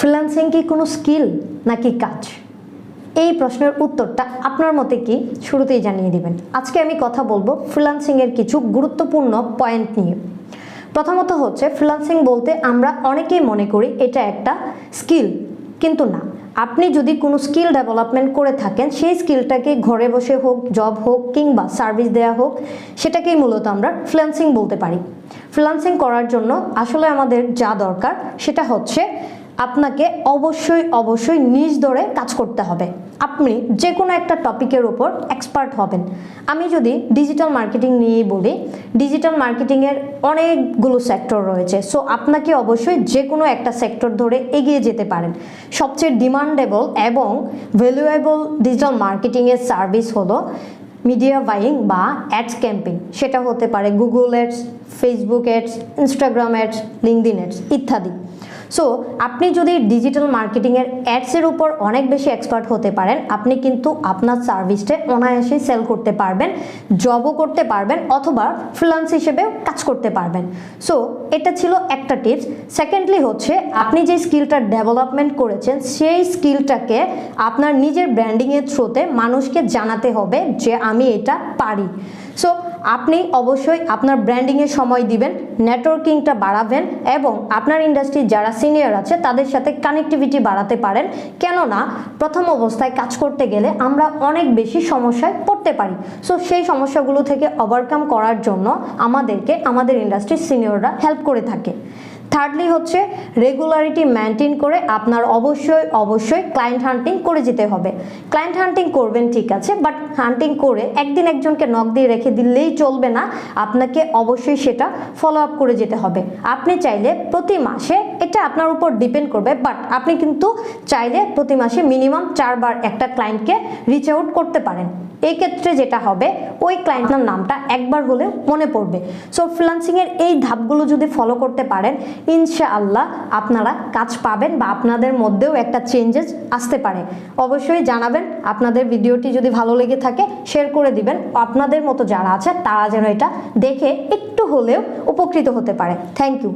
Freelancing কি কোনো skill নাকি কাজ? এই প্রশ্নের উত্তরটা আপনার মতে কি? শুরুতেই জানিয়ে দিবেন। আজকে আমি কথা বলব ফ্রিল্যান্সিংয়ের কিছু গুরুত্বপূর্ণ পয়েন্ট নিয়ে। প্রথমত হচ্ছে ফ্রিল্যান্সিং বলতে আমরা অনেকেই মনে করি এটা একটা স্কিল কিন্তু না। আপনি যদি কোনো স্কিল ডেভেলপমেন্ট করে থাকেন, সেই স্কিলটাকে ঘরে বসে হোক জব হোক, কিংবা সার্ভিস দেওয়া হোক, সেটাকেই মূলত আমরা ফ্রিল্যান্সিং বলতে পারি। ফ্রিল্যান্সিং করার জন্য আসলে আমাদের যা দরকার, সেটা হচ্ছে আপনাকে অবশ্যই অবশ্যই নিজ ধরে কাজ করতে হবে। আপনি যে কোনো একটা টপিকের ওপর এক্সপার্ট হবেন। আমি যদি ডিজিটাল মার্কেটিং নিয়েই বলি ডিজিটাল মার্কেটিংয়ের অনেকগুলো সেক্টর রয়েছে। সো আপনাকে অবশ্যই যে কোনো একটা সেক্টর ধরে এগিয়ে যেতে পারেন। সবচেয়ে ডিমান্ডেবল এবং ভ্যালুয়েবল ডিজিটাল মার্কেটিংয়ের সার্ভিস হলো মিডিয়া বাইং বা অ্যাডস ক্যাম্পেইন সেটা হতে পারে Google ads Facebook ads Instagram ads LinkedIn ads ইত্যাদি। সো আপনি যদি ডিজিটাল মার্কেটিংয়ের অ্যাডসের উপর অনেক বেশি এক্সপার্ট হতে পারেন, আপনি কিন্তু আপনার সার্ভিসটা অনায়াসে সেল করতে পারবেন জবও করতে পারবেন, অথবা ফ্রিল্যান্স হিসেবেও কাজ করতে পারবেন। সো এটা ছিল একটা টিপস সেকেন্ডলি হচ্ছে, আপনি যে স্কিলটা ডেভেলপমেন্ট করেছেন, সেই স্কিলটাকে আপনার নিজের ব্র্যান্ডিংয়ের থ্রুতে মানুষকে জানাতে হবে যে, আমি এটা পারি। সো আপনি অবশ্যই আপনার ব্র্যান্ডিংয়ে সময় দিবেন নেটওয়ার্কিংটা বাড়াবেন এবং আপনার ইন্ডাস্ট্রির যারা সিনিয়র আছে, তাদের সাথে কানেক্টিভিটি বাড়াতে পারেন। কেননা, প্রথম অবস্থায় কাজ করতে গেলে আমরা অনেক বেশি সমস্যায় পড়তে পারি। সো সেই সমস্যাগুলো থেকে ওভারকাম করার জন্য আমাদেরকে, আমাদের ইন্ডাস্ট্রির সিনিয়ররা হেল্প করে থাকে। থার্ডলি হচ্ছে রেগুলারিটি মেনটেন করে আপনার অবশ্যই অবশ্যই ক্লায়েন্ট হান্টিং করে যেতে হবে। ক্লায়েন্ট হান্টিং করবেন ঠিক আছে বাট হান্টিং করে একদিন একজনকে নক দিয়ে রেখে দিলেই চলবে না। আপনাকে অবশ্যই সেটা ফলো আপ করে যেতে হবে। আপনি চাইলে প্রতি মাসে এটা আপনার উপর ডিপেন্ড করবে বাট আপনি কিন্তু চাইলে প্রতি মাসে মিনিমাম চারবার একটা ক্লায়েন্টকে রিচ আউট করতে পারেন। এই ক্ষেত্রে যেটা হবে, ওই ক্লায়েন্টের নামটা একবার হলেও মনে পড়বে। সো ফ্রিলান্সিংয়ের এই ধাপগুলো যদি ফলো করতে পারেন, ইনশাআল্লাহ আপনারা কাজ পাবেন বা আপনাদের মধ্যেও একটা চেঞ্জেস আসতে পারে। অবশ্যই জানাবেন, আপনাদের ভিডিওটি যদি ভালো লেগে থাকে শেয়ার করে দিবেন। আপনাদের মতো যারা আছে, তারা যেন এটা দেখে একটু হলেও উপকৃত হতে পারে। Thank you